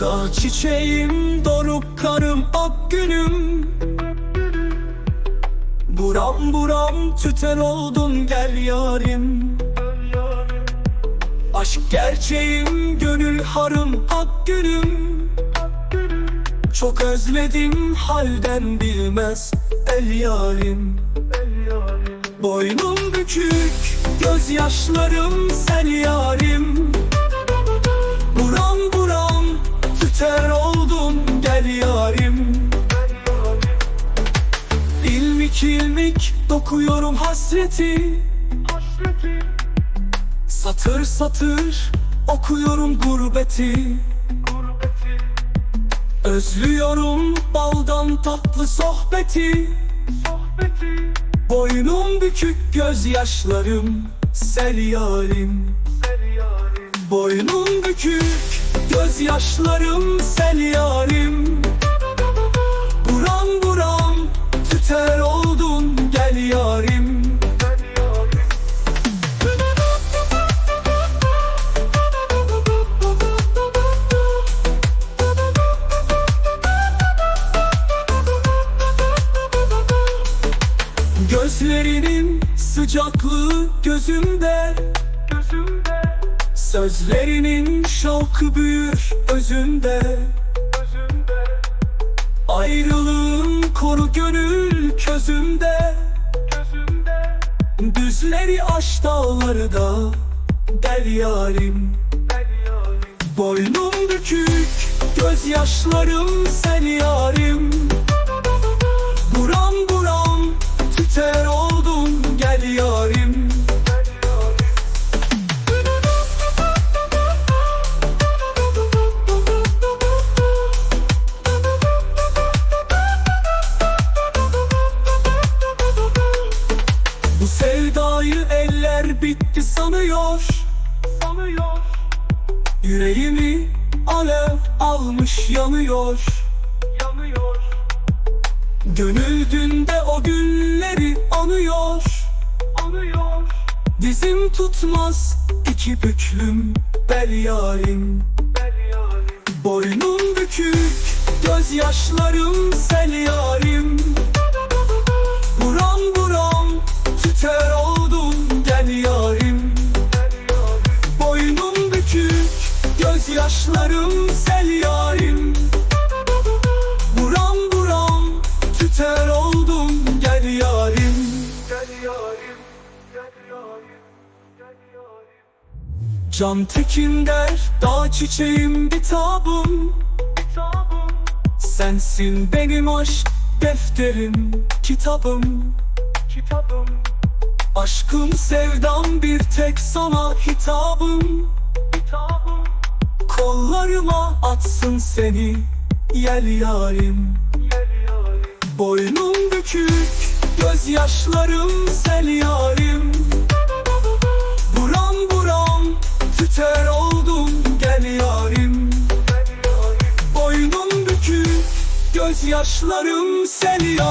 Dağ çiçeğim, doruk karım, ak günüm Buram buram tüten oldun gel yarim. Aşk gerçeğim, gönül harım, ak günüm Çok özledim halden bilmez el yarim. Boynum bükük, gözyaşlarım sen İlmik ilmik dokuyorum hasreti. Satır satır okuyorum gurbeti. Özlüyorum baldan tatlı sohbeti. Boynum bükük gözyaşlarım sel yarim Boynum bükük gözyaşlarım sel yarim Gözlerinin sıcaklığı gözümde. Sözlerinin şavkı büyür özünde. Ayrılığın koru gönül közümde. Düzleri aş dağları da Del yarim. Boynum bükük Gözyaşlarım sen yarim Yüreğimi alev almış yanıyor. Yanıyor. Gönül dünde o günleri anıyor. Anıyor. Dizim tutmaz iki büklüm bel yarim. Boynum bükük gözyaşlarım sel yarim gözyaşlarım sel yarim. Buram buram tüter oldum gel yarim. Can tekin der dağ çiçeğim bitabım Sensin benim aşk defterim kitabım. Aşkım sevdam bir tek sana hitabım Kollarıma atsın seni yel yarim. Boynum bükük gözyaşlarım sel yarim Buram buram tüter oldum gel yarim. Boynum bükük gözyaşlarım sel yarim